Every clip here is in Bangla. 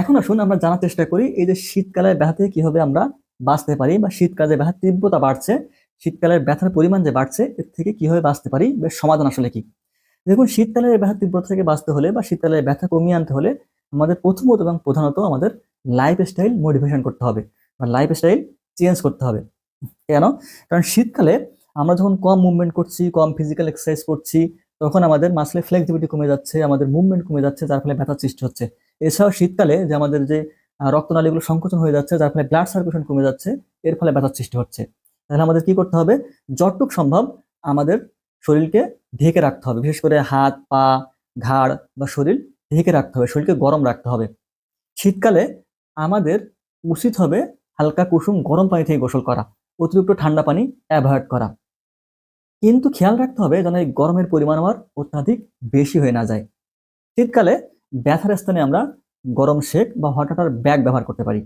এখন আসুন আমরা জানার চেষ্টা করি, এই যে শীতকালের ব্যথা থেকে কীভাবে আমরা বাঁচতে পারি বা শীতকালে ব্যথার তীব্রতা বাড়ছে, শীতকালের ব্যথার পরিমাণ যে বাড়ছে, এর থেকে কীভাবে বাঁচতে পারি সমাধান আসলে কি? দেখুন, শীতকালের ব্যথার তীব্রতা থেকে বাঁচতে হলে বা শীতকালের ব্যথা কমিয়ে আনতে হলে আমাদের প্রথমত এবং প্রধানত আমাদের লাইফ স্টাইল মডিফিকেশন করতে হবে বা লাইফ স্টাইল চেঞ্জ করতে হবে। কেন? কারণ শীতকালে আমরা যখন কম মুভমেন্ট করছি, কম ফিজিক্যাল এক্সারসাইজ করছি, তখন আমাদের মাসলে ফ্লেক্সিবিলিটি কমে যাচ্ছে, আমাদের মুভমেন্ট কমে যাচ্ছে, যার ফলে ব্যথার সৃষ্টি হচ্ছে। এছাড়াও শীতকালে যে আমাদের যে রক্তনালীগুলো সংকোচন হয়ে যাচ্ছে, যার ফলে ব্লাড সার্কুলেশন কমে যাচ্ছে, এর ফলে ব্যথার সৃষ্টি হচ্ছে। তাহলে আমাদের কি করতে হবে? যতটুক সম্ভব আমাদের শরীরকে ঢেকে রাখতে হবে। বিশেষ করে হাত, পা, ঘাড় বা শরীর ঢেকে রাখতে হবে, শরীরকে গরম রাখতে হবে। শীতকালে আমাদের উচিত হবে হালকা কুসুম গরম পানি থেকে গোসল করা, অতিরিক্ত ঠান্ডা পানি অ্যাভয়েড করা। কিন্তু খেয়াল রাখতে হবে যেন এই গরমের পরিমাণ আমার অত্যাধিক বেশি হয়ে না যায়। শীতকালে ব্যথার স্থানে আমরা গরম শেক বা হট ওয়াটার ব্যাগ ব্যবহার করতে পারি।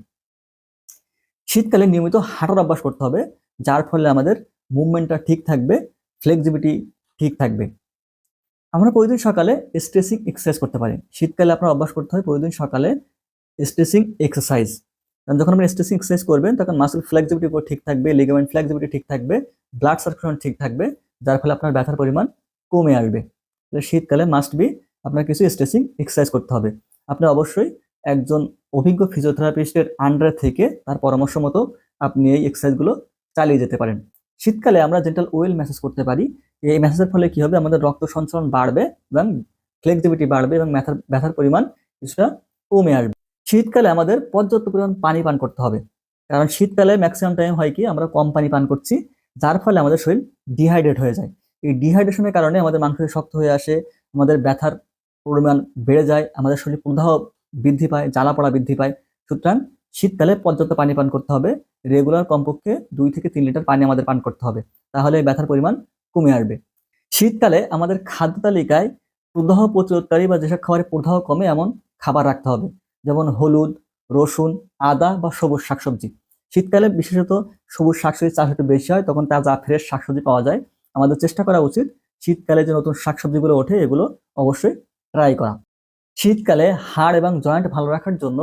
শীতকালে নিয়মিত হাঁটার অভ্যাস করতে হবে, যার ফলে আমাদের মুভমেন্টটা ঠিক থাকবে ফ্লেক্সিবিলিটি ঠিক থাকবে। আমরা প্রতিদিন সকালে স্ট্রেচিং এক্সারসাইজ করতে পারি। শীতকালে আপনার অভ্যাস করতে হয় প্রতিদিন সকালে স্ট্রেচিং এক্সারসাইজ কারণ যখন আপনি স্ট্রেসিং এক্সারসাইজ করবেন, তখন মাসেল ফ্লেক্সিবিলিটি ঠিক থাকবে লিগামেন্ট ফ্লেক্সিবিলিটি ঠিক থাকবে ব্লাড সার্কুলেশন ঠিক থাকবে, যার ফলে আপনার ব্যথার পরিমাণ কমে আসবে। শীতকালে মাস্ট বি আপনার কিছু স্ট্রেচিং এক্সারসাইজ করতে হবে। আপনি অবশ্যই একজন অভিজ্ঞ ফিজিওথেরাপিস্টের আন্ডার থেকে তার পরামর্শ মতো আপনি এই এক্সারসাইজগুলো চালিয়ে যেতে পারেন। শীতকালে আমরা জেন্টাল ওয়েল ম্যাসেজ করতে পারি। এই ম্যাসেজের ফলে কি হবে? আমাদের রক্ত সঞ্চালন বাড়বে এবং ফ্লেক্সিবিলিটি বাড়বে এবং ব্যথার ব্যথার পরিমাণ কিছুটা কমে আসবে। শীতকালে আমাদের পর্যাপ্ত পরিমাণ পানি পান করতে হবে। কারণ শীতকালে ম্যাক্সিমাম টাইম হয় কি? আমরা কম পানি পান করছি, যার ফলে আমাদের শরীর ডিহাইড্রেট হয়ে যায়। এই ডিহাইড্রেশনের কারণে আমাদের মাংস শক্ত হয়ে আসে, আমাদের ব্যথার পরিমাণ বেড়ে যায়, আমাদের শরীর প্রদাহ বৃদ্ধি পায় জ্বালা পড়া বৃদ্ধি পায়। সুতরাং শীতকালে পর্যাপ্ত পানি পান করতে হবে। রেগুলার কমপক্ষে দুই থেকে তিন লিটার পানি আমাদের পান করতে হবে। তাহলে এই ব্যথার পরিমাণ কমে আসবে। শীতকালে আমাদের খাদ্য তালিকায় প্রদাহ প্রতিরোধকারী বা যেসব খাবারের প্রদাহ কমে, এমন খাবার রাখতে হবে। যেমন হলুদ, রসুন, আদা বা সবুজ শাকসবজি। শীতকালে বিশেষত সবুজ শাকসবজি চাষ একটু বেশি হয়, তখন তাজা ফ্রেশ শাকসবজি পাওয়া যায়। আমাদের চেষ্টা করা উচিত শীতকালে যে নতুন শাকসবজিগুলো ওঠে, এগুলো অবশ্যই ট্রাই করা। শীতকালে হাড় এবং জয়েন্ট ভালো রাখার জন্য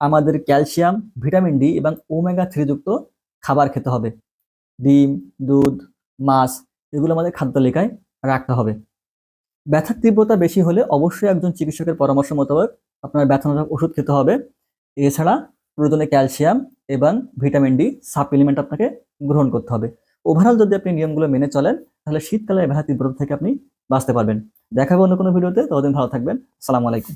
আমাদের ক্যালসিয়াম ভিটামিন ডি এবং ওমেগা থ্রি যুক্ত খাবার খেতে হবে। ডিম, দুধ, মাছ, এগুলো আমাদের খাদ্য তালিকায় রাখতে হবে। ব্যথার তীব্রতা বেশি হলে অবশ্যই একজন চিকিৎসকের পরামর্শ মোতাবেক আপনার ব্যথানাশক ওষুধ খেতে হবে। এছাড়া প্রয়োজনে ক্যালসিয়াম এবং ভিটামিন ডি সাপ্লিমেন্ট আপনাকে গ্রহণ করতে হবে। ওভারঅল যদি আপনি নিয়মগুলো মেনে চলেন, তাহলে শীতকালে ব্যথা তীব্রতা থেকে আপনি বাঁচতে পারবেন। দেখাবো অন্য কোনো ভিডিওতে ততদিন ভালো থাকবেন। সালাম আলাইকুম।